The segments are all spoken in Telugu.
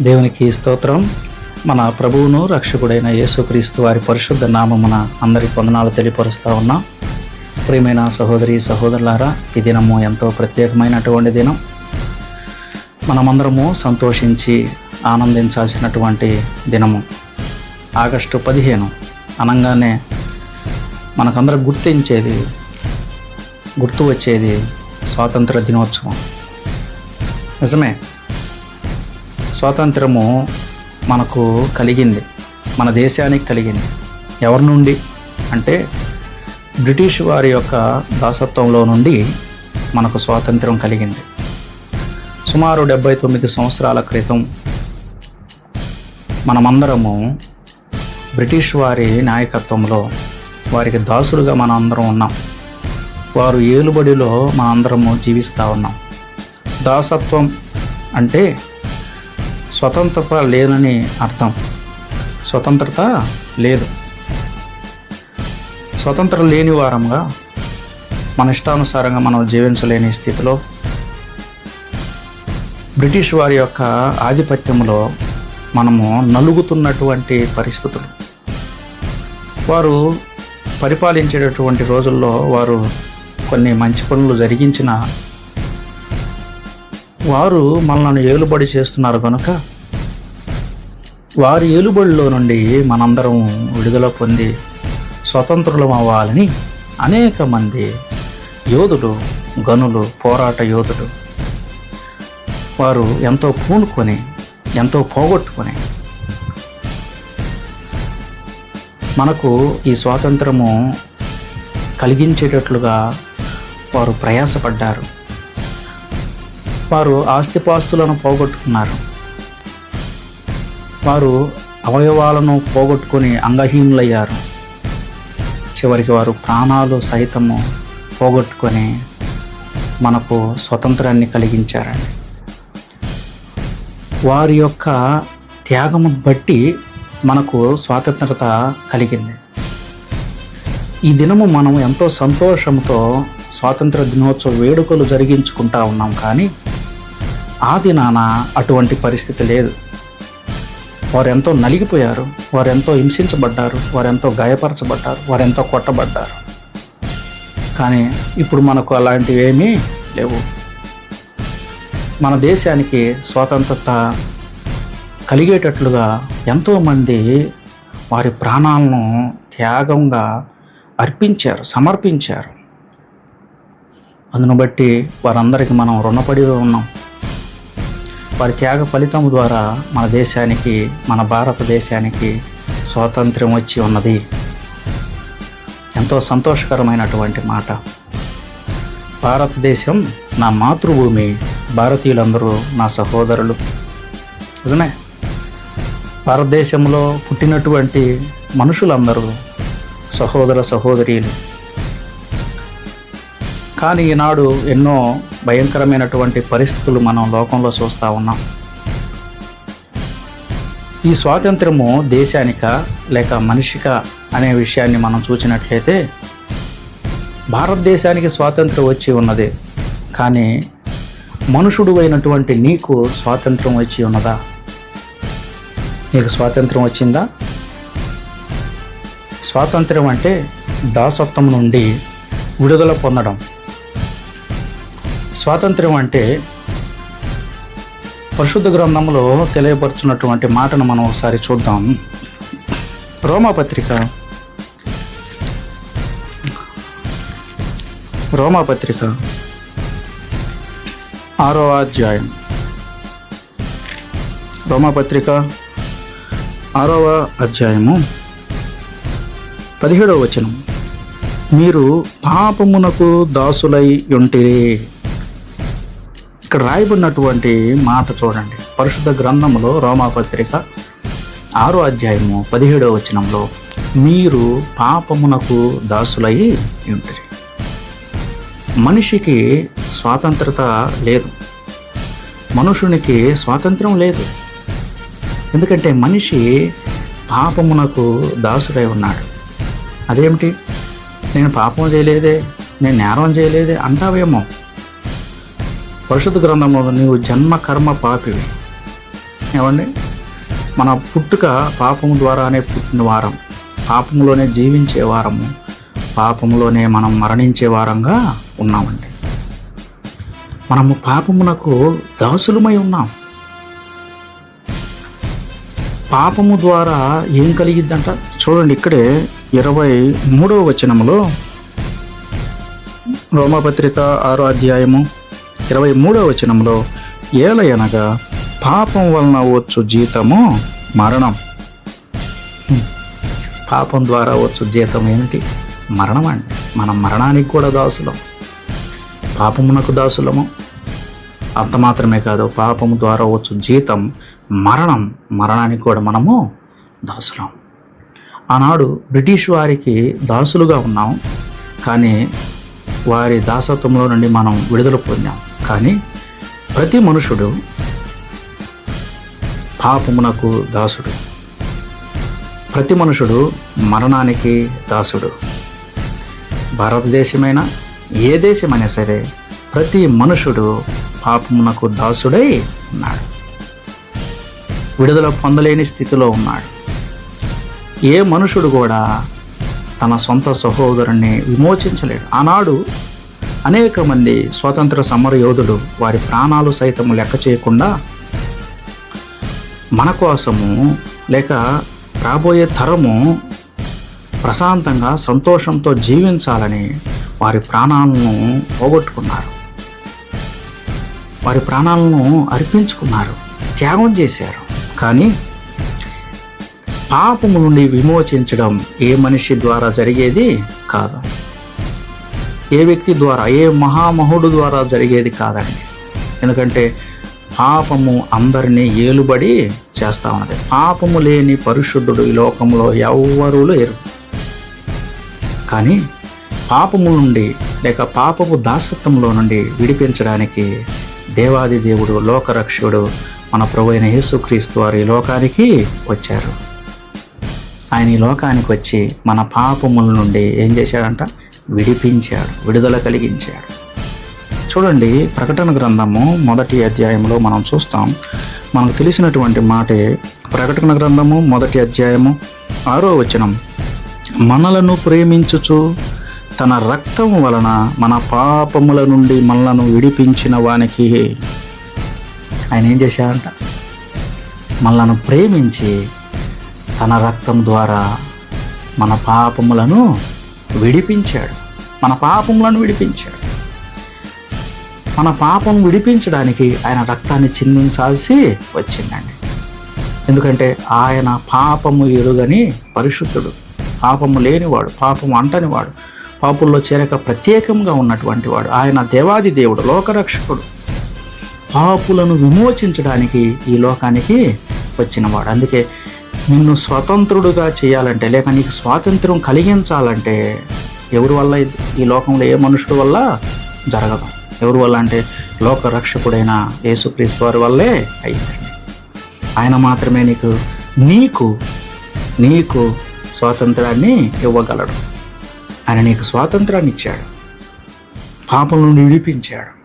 దేవునికి స్తోత్రం. మన ప్రభువును రక్షకుడైన యేసుక్రీస్తు వారి పరిశుద్ధ నామమున అందరి వందనాలు తెలియపరుస్తూ ఉన్నాం. ప్రియమైన సహోదరి సహోదరులారా ఈ దినము ఎంతో ప్రత్యేకమైనటువంటి దినం. మనమందరము సంతోషించి ఆనందించాల్సినటువంటి దినము. ఆగస్టు పదిహేను అనగానే మనకందరం గుర్తించేది గుర్తు వచ్చేది స్వాతంత్ర దినోత్సవం. నిజమే స్వాతంత్రము మనకు కలిగింది మన దేశానికి కలిగింది. ఎవరి నుండి? అంటే బ్రిటిష్ వారి యొక్క దాసత్వంలో నుండి మనకు స్వాతంత్రం కలిగింది. సుమారు డెబ్బై తొమ్మిది సంవత్సరాల క్రితం మనమందరము బ్రిటిష్ వారి నాయకత్వంలో వారికి దాసులుగా మన అందరం ఉన్నాం. వారు ఏలుబడిలో మనందరము జీవిస్తూ ఉన్నాం. దాసత్వం అంటే స్వతంత్రత లేదని అర్థం. స్వతంత్రత లేదు. స్వతంత్రం లేని వారంగా మన ఇష్టానుసారంగా మనం జీవించలేని స్థితిలో బ్రిటిష్ వారి యొక్క ఆధిపత్యంలో మనము నలుగుతున్నటువంటి పరిస్థితులు. వారు పరిపాలించేటటువంటి రోజుల్లో వారు కొన్ని మంచి పనులు జరిగించిన వారు మనల్ని ఏలుబడి చేస్తున్నారు కనుక వారి ఏలుబడిలో నుండి మనందరం విడుదల పొంది స్వతంత్రులం అవ్వాలని అనేక మంది యోధులు గనులు పోరాట యోధులు వారు ఎంతో పూనుకొని ఎంతో పోగొట్టుకొని మనకు ఈ స్వాతంత్రము కలిగించేటట్లుగా వారు ప్రయాసపడ్డారు. వారు ఆస్తిపాస్తులను పోగొట్టుకున్నారు. వారు అవయవాలను పోగొట్టుకొని అంగహీనులయ్యారు. చివరికి వారు ప్రాణాలు సైతము పోగొట్టుకొని మనకు స్వతంత్రాన్ని కలిగించారండి. వారి యొక్క త్యాగము బట్టి మనకు స్వాతంత్రత కలిగింది. ఈ దినము మనం ఎంతో సంతోషంతో స్వాతంత్ర దినోత్సవ వేడుకలు జరిగించుకుంటా ఉన్నాం కానీ ఆ దినాన అటువంటి పరిస్థితి లేదు. వారెంతో నలిగిపోయారు వారెంతో హింసించబడ్డారు వారెంతో గాయపరచబడ్డారు వారెంతో కొట్టబడ్డారు. కానీ ఇప్పుడు మనకు అలాంటివి ఏమీ లేవు. మన దేశానికి స్వాతంత్రత కలిగేటట్లుగా ఎంతోమంది వారి ప్రాణాలను త్యాగంగా అర్పించారు సమర్పించారు. అందును బట్టి వారందరికీ మనం రుణపడి ఉన్నాం. వారి త్యాగ ఫలితం ద్వారా మన దేశానికి మన భారతదేశానికి స్వాతంత్ర్యం వచ్చి ఉన్నది. ఎంతో సంతోషకరమైనటువంటి మాట. భారతదేశం నా మాతృభూమి భారతీయులందరూ నా సహోదరులు. నిజమే? భారతదేశంలో పుట్టినటువంటి మనుషులందరూ సహోదర సహోదరీలు. కానీ ఈనాడు ఎన్నో భయంకరమైనటువంటి పరిస్థితులు మనం లోకంలో చూస్తూ ఉన్నాం. ఈ స్వాతంత్రము దేశానిక లేక మనిషిక అనే విషయాన్ని మనం చూసినట్లయితే భారతదేశానికి స్వాతంత్రం వచ్చి ఉన్నది. కానీ మనుషుడు అయినటువంటి నీకు స్వాతంత్రం వచ్చి ఉన్నదా? నీకు స్వాతంత్రం వచ్చిందా? స్వాతంత్రం అంటే దాసత్వం నుండి విడుదల పొందడం. స్వాతంత్ర్యం అంటే పరిశుద్ధ గ్రంథంలో తెలియపరుచున్నటువంటి మాటను మనం ఒకసారి చూద్దాం. రోమాపత్రిక. రోమాపత్రిక. ఆరో అధ్యాయం. రోమాపత్రిక ఆరవ అధ్యాయము పదిహేడవ వచనం. మీరు పాపమునకు దాసులై ఉంటే ఇక్కడ రాయబడినటువంటి మాట చూడండి. పరిశుద్ధ గ్రంథంలో రోమాపత్రిక ఆరో అధ్యాయము పదిహేడవ వచనంలో మీరు పాపమునకు దాసులై ఉంటుంది మనిషికి స్వాతంత్రత లేదు. మనుషునికి స్వాతంత్రం లేదు. ఎందుకంటే మనిషి పాపమునకు దాసుడై ఉన్నాడు. అదేమిటి? నేను పాపం చేయలేదే నేను నేరం చేయలేదే అంటావేమో. పరిశుద్ధ గ్రంథంలో నీవు జన్మ కర్మ పాపివి. ఏమండి? మన పుట్టుక పాపము ద్వారానే పుట్టిన వారం. పాపంలోనే జీవించే వారము. పాపంలోనే మనం మరణించే వారంగా ఉన్నామండి. మనము పాపమునకు దాసులమై ఉన్నాం. పాపము ద్వారా ఏం కలిగిద్దంట? చూడండి ఇక్కడే ఇరవై మూడవ వచనములో రోమపత్రిక ఆరో అధ్యాయము ఇరవై మూడవ వచనంలో ఏలయనగా పాపం వలన వచ్చు జీతము మరణం. పాపం ద్వారా వచ్చు జీతం ఏమిటి? మరణం అండి. మనం మరణానికి కూడా దాసులం. పాపమునకు దాసులము. అంత మాత్రమే కాదు పాపము ద్వారా వచ్చు జీతం మరణం. మరణానికి కూడా మనము దాసులం. ఆనాడు బ్రిటిష్ వారికి దాసులుగా ఉన్నాం. కానీ వారి దాసత్వంలో నుండి మనం విడుదల పొందాం. కానీ ప్రతి మనుషుడు పాపమునకు దాసుడు. ప్రతి మనుషుడు మరణానికి దాసుడు. భారతదేశమైనా ఏ దేశమైనా సరే ప్రతి మనుషుడు పాపమునకు దాసుడై ఉన్నాడు. విడుదల పొందలేని స్థితిలో ఉన్నాడు. ఏ మనుషుడు కూడా తన సొంత సహోదరుణ్ణి విమోచించలేడు. ఆనాడు అనేక మంది స్వాతంత్ర సమర యోధుడు వారి ప్రాణాలు సైతం లెక్క చేయకుండా మన కోసము లేక రాబోయే తరము ప్రశాంతంగా సంతోషంతో జీవించాలని వారి ప్రాణాలను పోగొట్టుకున్నారు. వారి ప్రాణాలను అర్పించుకున్నారు. త్యాగం చేశారు. కానీ పాపము నుండి విమోచించడం ఏ మనిషి ద్వారా జరిగేది కాదు. ఏ వ్యక్తి ద్వారా ఏ మహామహుడు ద్వారా జరిగేది కాదండి. ఎందుకంటే పాపము అందరినీ ఏలుబడి చేస్తా ఉన్నది. పాపము లేని పరిశుద్ధుడు ఈ లోకంలో ఎవ్వరూ లేరు. కానీ పాపము నుండి లేక పాపపు దాసత్వంలో నుండి విడిపించడానికి దేవాది దేవుడు లోకరక్షకుడు మన ప్రభు అయిన యేసుక్రీస్తు వారు ఈ లోకానికి వచ్చారు. ఆయన ఈ లోకానికి వచ్చి మన పాపముల నుండి ఏం చేశాడంట? విడిపించాడు విడుదల కలిగించాడు. చూడండి ప్రకటన గ్రంథము మొదటి అధ్యాయంలో మనం చూస్తాం మనకు తెలిసినటువంటి మాటే ప్రకటన గ్రంథము మొదటి అధ్యాయము ఆరో వచనం. మనలను ప్రేమించుచు తన రక్తం వలన మన పాపముల నుండి మనలను విడిపించిన వానికి ఆయన ఏం చేశాడంట? మనలను ప్రేమించి తన రక్తం ద్వారా మన పాపములను విడిపించాడు. మన పాపములను విడిపించాడు. మన పాపం విడిపించడానికి ఆయన రక్తాన్ని చిందించాల్సి వచ్చిందండి. ఎందుకంటే ఆయన పాపము ఎరుగని పరిశుద్ధుడు. పాపము లేనివాడు పాపము అంటనివాడు పాపుల్లో చేరక ప్రత్యేకంగా ఉన్నటువంటి వాడు. ఆయన దేవాది దేవుడు లోకరక్షకుడు. పాపులను విమోచించడానికి ఈ లోకానికి వచ్చినవాడు. అందుకే నిన్ను స్వతంత్రుడుగా చేయాలంటే లేక నీకు స్వాతంత్రం కలిగించాలంటే ఎవరి వల్ల ఈ లోకంలో ఏ మనుషుడు వల్ల జరగదు? ఎవరి వల్ల అంటే లోక రక్షకుడైన యేసుక్రీస్తు వారి వల్లే అయిందండి ఆయన మాత్రమే నీకు నీకు నీకు స్వాతంత్రాన్ని ఇవ్వగలడు. ఆయన నీకు స్వాతంత్రాన్ని ఇచ్చాడు. పాపం నుండి విడిపించాడు.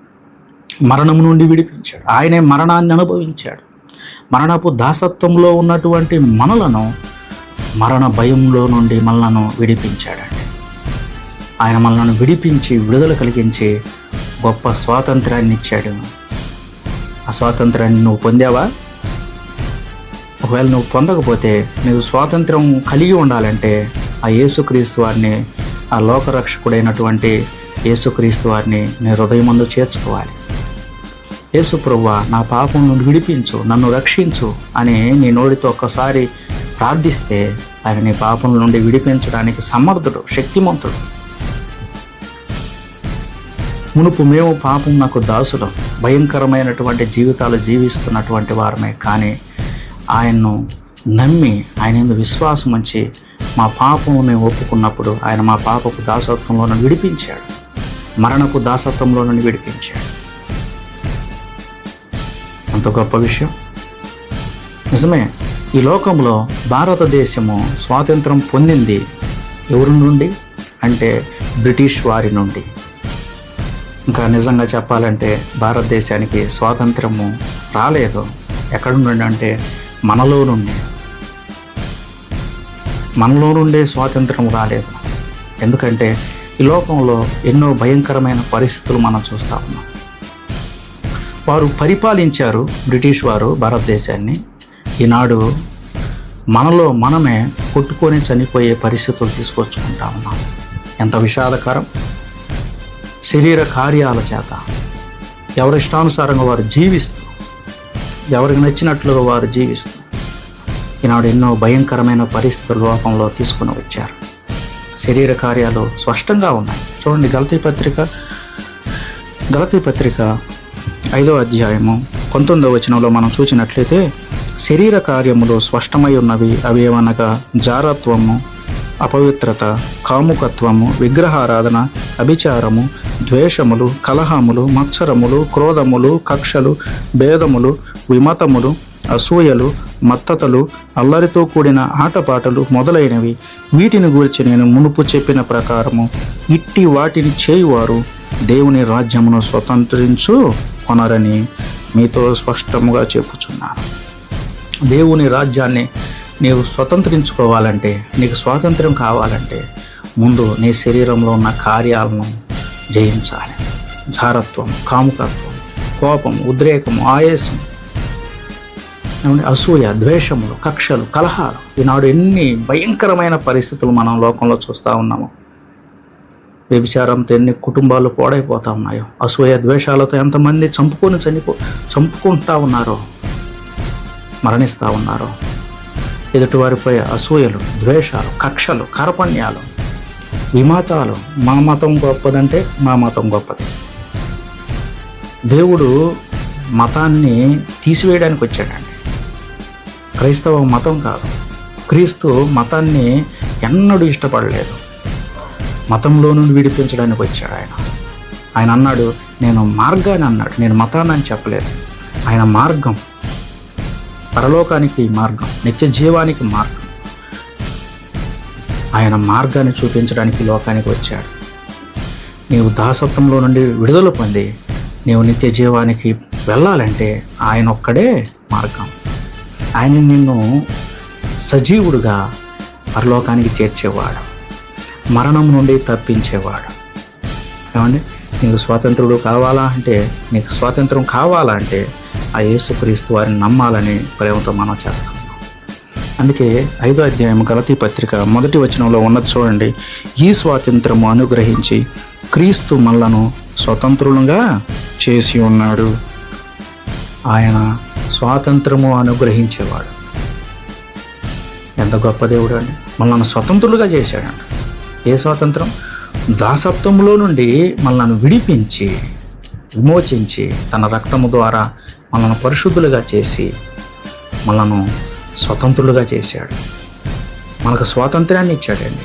మరణం నుండి విడిపించాడు. ఆయనే మరణాన్ని అనుభవించాడు. మరణపు దాసత్వంలో ఉన్నటువంటి మనలను మరణ భయంలో నుండి మనలను విడిపించాడండి. ఆయన మనలను విడిపించి విడుదల కలిగించి గొప్ప స్వాతంత్రాన్ని ఇచ్చాడు. ఆ స్వాతంత్రాన్ని నువ్వు పొందావా? ఒకవేళ నువ్వు పొందకపోతే నువ్వు స్వాతంత్రం కలిగి ఉండాలంటే ఆ యేసుక్రీస్తు వారిని ఆ లోకరక్షకుడైనటువంటి యేసుక్రీస్తు వారిని నీ హృదయమందు చేర్చుకోవాలి. యేసు ప్రభువా నా పాపం నుండి విడిపించు నన్ను రక్షించు అని నీ నోడితో ఒక్కసారి ప్రార్థిస్తే ఆయన నీ పాపం నుండి విడిపించడానికి సమర్థుడు శక్తిమంతుడు. మునుపు మేము పాపం నాకు దాసులం భయంకరమైనటువంటి జీవితాలు జీవిస్తున్నటువంటి వారమే కానీ ఆయన్ను నమ్మి ఆయన యందు విశ్వాసం ఉంచి మా పాపము మేము ఒప్పుకున్నప్పుడు ఆయన మా పాపపు దాసత్వంలో విడిపించాడు మరణపు దాసత్వంలో నుండి విడిపించాడు. ఎంత గొప్ప విషయం. నిజమే ఈ లోకంలో భారతదేశము స్వాతంత్రం పొందింది ఎవరి నుండి? అంటే బ్రిటిష్ వారి నుండి. ఇంకా నిజంగా చెప్పాలంటే భారతదేశానికి స్వాతంత్రము రాలేదు. ఎక్కడ నుండి అంటే మనలో నుండి. మనలో నుండే స్వాతంత్రం రాలేదు. ఎందుకంటే ఈ లోకంలో ఎన్నో భయంకరమైన పరిస్థితులు మనం చూస్తూ ఉన్నాం. వారు పరిపాలించారు బ్రిటిష్ వారు భారతదేశాన్ని. ఈనాడు మనలో మనమే కొట్టుకొని చనిపోయే పరిస్థితులు తీసుకొచ్చుకుంటా ఉన్నాం. ఎంత విషాదకరం. శరీర కార్యాల చేత. ఎవరి ఇష్టానుసారంగా వారు జీవిస్తూ ఎవరికి నచ్చినట్లుగా వారు జీవిస్తూ ఈనాడు ఎన్నో భయంకరమైన పరిస్థితుల లోకంలో తీసుకుని వచ్చారు. శరీర కార్యాలు స్పష్టంగా ఉన్నాయి. చూడండి గలతీ పత్రిక గలతీ పత్రిక ఐదో అధ్యాయము పంతొమ్మిదో వచనంలో మనం చూసినట్లయితే శరీర కార్యములు స్పష్టమై ఉన్నవి అవి ఏమనగా జారత్వము అపవిత్రత కాముకత్వము విగ్రహారాధన అభిచారము ద్వేషములు కలహములు మత్సరములు క్రోధములు కక్షలు భేదములు విమతములు అసూయలు మత్తతలు అల్లరితో కూడిన ఆటపాటలు మొదలైనవి. వీటిని గురించి నేను మునుపు చెప్పిన ప్రకారము ఇట్టి వాటిని చేయువారు దేవుని రాజ్యమును స్వతంత్రించు కొనరని మీతో స్పష్టముగా చెప్పుచున్నాను. దేవుని రాజ్యాన్ని నీవు స్వతంత్రించుకోవాలంటే నీకు స్వాతంత్రం కావాలంటే ముందు నీ శరీరంలో ఉన్న కార్యాలను జయించాలి. జారత్వం కాముకత్వం కోపం ఉద్రేకం ఆయాసం ఏమంటే అసూయ ద్వేషములు కక్షలు కలహాలు. ఈనాడు ఎన్ని భయంకరమైన పరిస్థితులు మనం లోకంలో చూస్తూ ఉన్నాము. వ్యభిచారంతో ఎన్ని కుటుంబాలు పాడైపోతా ఉన్నాయో అసూయ ద్వేషాలతో ఎంతమంది చంపుకొని చనిపో చంపుకుంటా ఉన్నారో మరణిస్తూ ఉన్నారో ఎదుటివారిపై అసూయలు ద్వేషాలు కక్షలు కరపణ్యాలు విమాతాలు మా మతం గొప్పదంటే మా మతం గొప్పది. దేవుడు మతాన్ని తీసివేయడానికి వచ్చాడండి. క్రైస్తవ మతం కాదు. క్రీస్తు మతాన్ని ఎన్నడూ ఇష్టపడలేదు. మతంలో నుండి విడిపించడానికి వచ్చాడు ఆయన. ఆయన అన్నాడు నేను మార్గాన్ని అన్నాడు. నేను మతాన్ని అని చెప్పలేదు. ఆయన మార్గం. పరలోకానికి మార్గం. నిత్య జీవానికి మార్గం. ఆయన మార్గాన్ని చూపించడానికి లోకానికి వచ్చాడు. నీవు దాసత్వంలో నుండి విడుదల పొంది నీవు నిత్య జీవానికి వెళ్ళాలంటే ఆయన ఒక్కడే మార్గం. ఆయన నిన్ను సజీవుడుగా పరలోకానికి చేర్చేవాడు. మరణం నుండి తప్పించేవాడు. ఏమండి? నీకు స్వాతంత్రుడు కావాలా అంటే నీకు స్వాతంత్రం కావాలా అంటే ఆ యేసుక్రీస్తు వారిని నమ్మాలని ప్రేమతో మనం చేస్తాం. అందుకే ఐదో అధ్యాయం గలతీ పత్రిక మొదటి వచనంలో ఉన్నది చూడండి. ఈ స్వాతంత్రము అనుగ్రహించి క్రీస్తు మనలను స్వతంత్రులుగా చేసి ఉన్నాడు. ఆయన స్వాతంత్రము అనుగ్రహించేవాడు. ఎంత గొప్ప దేవుడు అండి. మనల్ని స్వతంత్రులుగా చేశాడంట. ఏ స్వాతంత్రం? దాసత్వంలో నుండి మనల్ని విడిపించి విమోచించి తన రక్తము ద్వారా మనల్ని పరిశుద్ధులుగా చేసి మనను స్వతంత్రులుగా చేశాడు. మనకు స్వాతంత్రాన్ని ఇచ్చాడండి.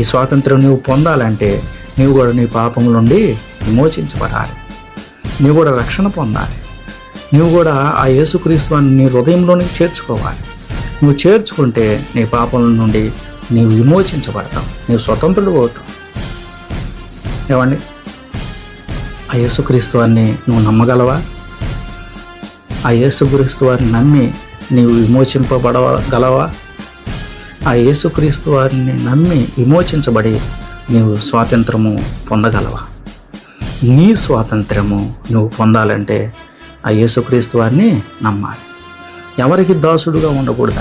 ఈ స్వాతంత్రం నువ్వు పొందాలంటే నీవు కూడా నీ పాపం నుండి విమోచించబడాలి. నువ్వు కూడా రక్షణ పొందాలి. నువ్వు కూడా ఆ యేసుక్రీస్తుని నీ హృదయంలోనికి చేర్చుకోవాలి. నువ్వు చేర్చుకుంటే నీ పాపం నుండి నీవు విమోచించబడతావు. నీవు స్వతంత్రుడు అవుతావు. ఏమండి? ఆ యేసుక్రీస్తు వారిని నువ్వు నమ్మగలవా? ఆ యేసుక్రీస్తు వారిని నమ్మి నీవు విమోచింపబడగలవా? ఆ యేసుక్రీస్తు వారిని నమ్మి విమోచించబడి నీవు స్వాతంత్రము పొందగలవా? నీ స్వాతంత్రము నువ్వు పొందాలంటే ఆ యేసుక్రీస్తు వారిని నమ్మాలి. ఎవరికి దాసుడుగా ఉండకూడదు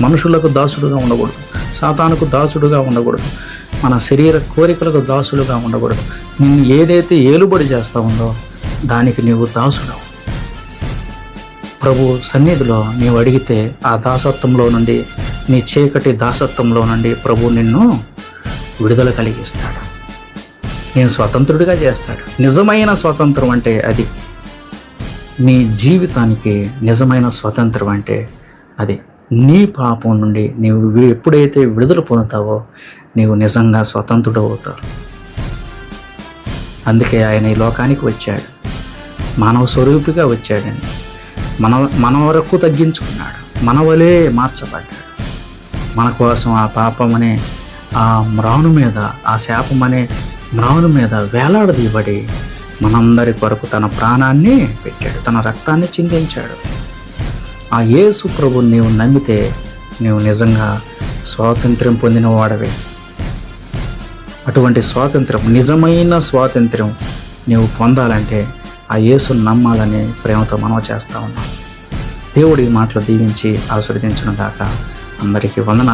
మనుషులకు దాసుడుగా ఉండకూడదు. సాతానుకు దాసుడుగా ఉండకూడదు. మన శరీర కోరికలకు దాసులుగా ఉండకూడదు. నిన్ను ఏదైతే ఏలుబడి చేస్తా ఉందో దానికి నీవు దాసుడు ప్రభు సన్నిధిలో నీవు అడిగితే ఆ దాసత్వంలో నుండి నీ చీకటి దాసత్వంలో నుండి ప్రభు నిన్ను విడుదల కలిగిస్తాడు. నేను స్వతంత్రుడిగా చేస్తాడు. నిజమైన స్వాతంత్రం అంటే అది. నీ జీవితానికి నిజమైన స్వతంత్రం అంటే అది. నీ పాపం నుండి నీవు ఎప్పుడైతే విడుదల పొందుతావో నీవు నిజంగా స్వతంత్రుడు అవుతావు. అందుకే ఆయన ఈ లోకానికి వచ్చాడు. మానవ స్వరూపిగా వచ్చాడండి. మన మన వరకు తగ్గించుకున్నాడు. మన వలే మార్చబడ్డాడు. మన కోసం ఆ పాపం అనే ఆ మ్రాను మీద ఆ శాపం అనే మ్రాను మీద వేలాడదీయబడి మనందరి కొరకు తన ప్రాణాన్ని పెట్టాడు తన రక్తాన్ని చిందించాడు. ఆ యేసు ప్రభు నీవు నమ్మితే నీవు నిజంగా స్వాతంత్ర్యం పొందిన వాడవే అటువంటి స్వాతంత్రం నిజమైన స్వాతంత్ర్యం నీవు పొందాలంటే ఆ యేసు నమ్మాలని ప్రేమతో మనం చేస్తా ఉన్నాం. దేవుడి మాటలు దీవించి ఆస్వాదించిన దాకా అందరికీ వందనాలు.